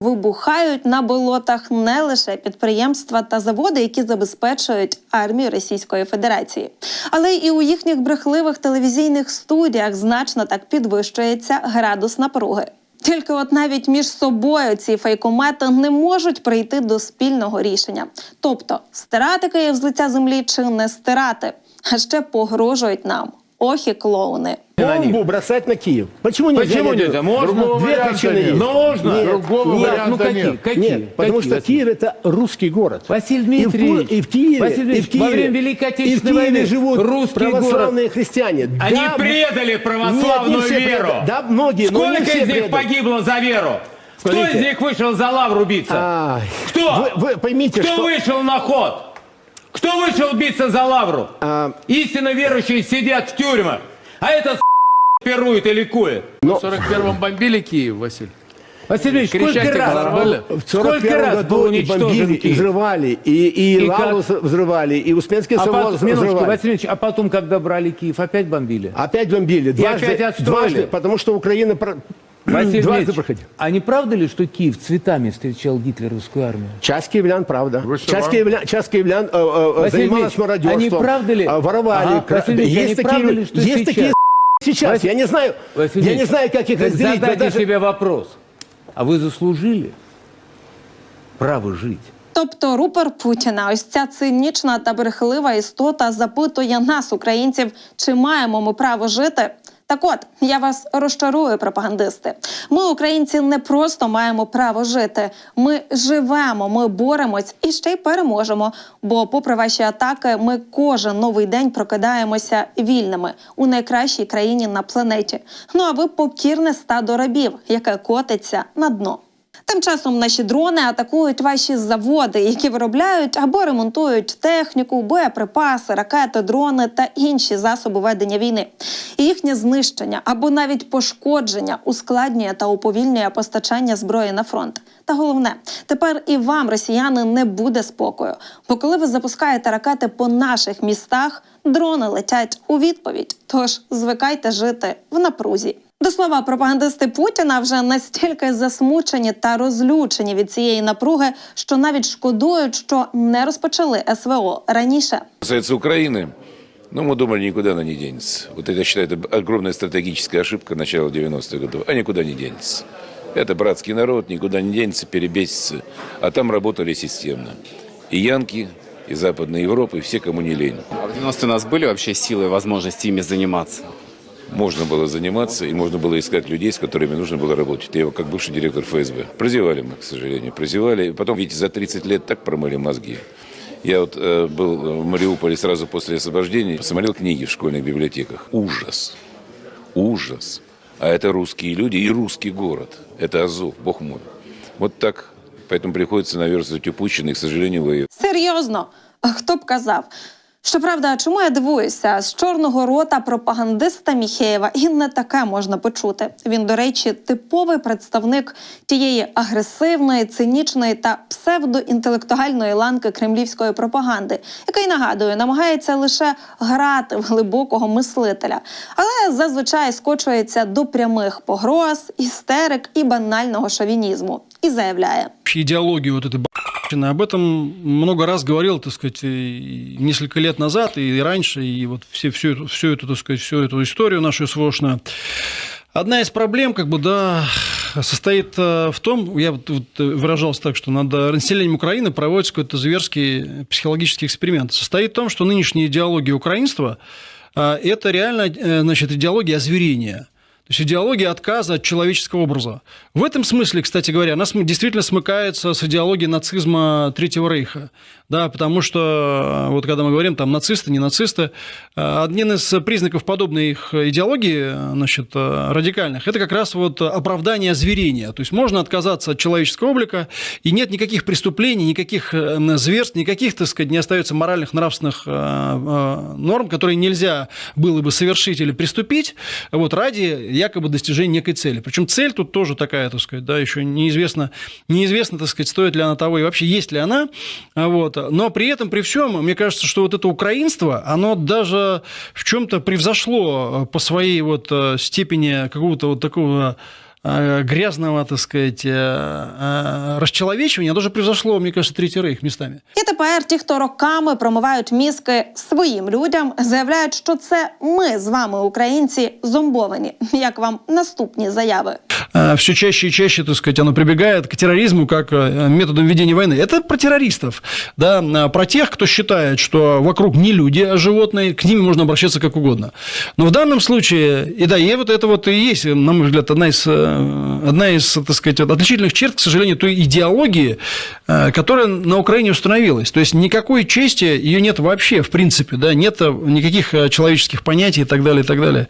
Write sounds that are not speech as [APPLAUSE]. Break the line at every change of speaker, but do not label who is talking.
Вибухають на болотах не лише підприємства та заводи, які забезпечують армію Російської Федерації, але і у їхніх брехливих телевізійних студіях значно так підвищується градус напруги. Тільки от навіть між собою ці фейкомети не можуть прийти до спільного рішення. Тобто стирати Київ з лиця землі чи не стирати, а ще погрожують нам. Охі клоуни.
Бомбу бросать на Киев. Почему нельзя?
Почему нельзя? Можно.
другого
Две причины
нет.
есть. Нужно.
Нет,
Другого
нет,
варианта
ну какие?
нет. Какие?
Нет, потому
Какие,
что? Киев это русский город.
Василий
И в,
Дмитриевич,
и в Киеве,
Василий
и в
Дмитриевич,
Киеве,
во время Великой
и в
Отечественной
Киеве
войны
живут
русский
православные христиане.
Они
Да,
предали
Нет,
православную
не все
веру.
предали. Да, многие, но не
Сколько
все
из них
предали.
погибло за веру? Кто
Смотрите.
из них вышел за лавру биться?
Ай,
Кто?
Вы, вы поймите,
Кто
что...
вышел на ход? Кто вышел биться за лавру?
А,
Истинно верующие сидят в тюрьмах. А это с*** пирует и ликует.
В 41-м бомбили Киев, Василий.
Василий Ильич, сколько раз,
взорвали?
в
сколько
41
раз
году и бомбили, и взрывали, и, и,
И
Лавру
как?
взрывали, и Успенский
А
собор
потом, минуточку,
взрывали.
Василий Ильич, а потом, когда брали Киев, опять бомбили?
Опять бомбили. Дважды,
опять отстроили.
дважды, потому что Украина про- [CLEARS THROAT]
Василий
дважды
Ильич,
проходила.
а не правда ли, что Киев цветами встречал гитлеровскую армию?
Часть киевлян, правда. Часть киевлян, часть киевлян э, э,
Василий
занималась
Ильич,
мародерством.
а не правда ли-
э, Воровали.
Ага, Василий Ильич, а
есть
не
такие,
правда ли, что
есть
сейчас-
такие сейчас.
Вась-
Я не знаю,
Василий
я не знаю, как их разделить.
задайте
даже-
себе вопрос. А вы заслужили право жить?
Тобто рупор Путіна, ось ця цинічна та брехлива істота запитує нас, українців, чи маємо ми право жити. Так от я вас розчарую, пропагандисти. Ми, українці, не просто маємо право жити. Ми живемо, ми боремось і ще й переможемо. Бо, попри ваші атаки, ми кожен новий день прокидаємося вільними у найкращій країні на планеті. Ну а ви покірне стадо рабів, яке котиться на дно. Тим часом наші дрони атакують ваші заводи, які виробляють або ремонтують техніку, боєприпаси, ракети, дрони та інші засоби ведення війни. І їхнє знищення або навіть пошкодження ускладнює та уповільнює постачання зброї на фронт. Та головне, тепер і вам, росіяни, не буде спокою. Бо коли ви запускаєте ракети по наших містах, дрони летять у відповідь. Тож звикайте жити в напрузі. До слова, пропагандисти Путіна вже настільки засмучені та розлючені від цієї напруги, що навіть шкодують, що не розпочали СВО раніше.
касается Украины, ну, мы думали, никуда она не денется. Вот это, я считаю, это огромная стратегическая ошибка начала 90-х годов. А никуда не денется. Это братский народ, никуда не денется, перебесится. А там работали системно. И Янки, и Западная Европа, и все, кому не лень.
А в 90-е у нас были вообще силы и возможности ими заниматься?
Можно было заниматься, и можно было искать людей, с которыми нужно было работать. Я как бывший директор ФСБ. Прозевали мы, к сожалению, прозевали. Потом, видите, за 30 лет так промыли мозги. Я вот э, был в Мариуполе сразу после освобождения, посмотрел книги в школьных библиотеках. Ужас. Ужас. А это русские люди и русский город. Это Азов, бог мой. Вот так. Поэтому приходится наверстывать упущенные, к сожалению, вы
Серйозно, хто б казав? Щоправда, чому я дивуюся? З чорного рота пропагандиста Міхеєва і не таке можна почути. Він, до речі, типовий представник тієї агресивної, цинічної та псевдоінтелектуальної ланки кремлівської пропаганди, який нагадую, намагається лише грати в глибокого мислителя, але зазвичай скочується до прямих погроз, істерик і банального шовінізму. І заявляє.
б***щины. Об этом много раз говорил, так сказать, несколько лет назад, и раньше, и вот все, всю, всю эту, так сказать, всю эту историю нашу СВОшную. Одна из проблем, как бы, да, состоит э, в том, я вот, вот выражался так, что над населением Украины проводится какой-то зверский психологический эксперимент. Состоит в том, что нынешняя идеология украинства э, – это реально, э, значит, идеология озверения. То есть идеология отказа от человеческого образа. В этом смысле, кстати говоря, она см- действительно смыкается с идеологией нацизма Третьего Рейха. Да, потому что, э, вот когда мы говорим, там, нацисты, не нацисты, э, один из признаков подобной их идеологии, э, значит, радикальных, это как раз вот оправдание озверения. То есть можно отказаться от человеческого облика, и нет никаких преступлений, никаких зверств, никаких, так сказать, не остается моральных, нравственных норм, которые нельзя было бы совершить или приступить, вот, ради якобы достижения некой цели. Причем цель тут тоже такая, так сказать, да, еще неизвестно, неизвестно, так сказать, стоит ли она того и вообще есть ли она, а вот. Но при этом, при всем, мне кажется, что вот это украинство, оно даже в чем-то превзошло э, по своей вот э, степени какого-то вот такого э, грязного, так сказать, э, э, расчеловечивания даже превзошло, мне кажется, Третий Рейх местами.
І тепер ті, хто роками промивають мізки своїм людям, заявляють, що це ми з вами, українці, зомбовані. Як вам наступні заяви?
Все чаще и чаще, так сказать, оно прибегает к терроризму как э, методом ведения войны. Это про террористов, да, а про тех, кто считает, что вокруг не люди, а животные, к ним можно обращаться как угодно. Но в данном случае, и да, и вот это вот и есть, на мой взгляд, одна из, э, одна из, так сказать, отличительных черт, к сожалению, той идеологии, э, которая на Украине установилась. То есть никакой чести ее нет вообще, в принципе, да, нет никаких э, человеческих понятий и так далее, и так далее.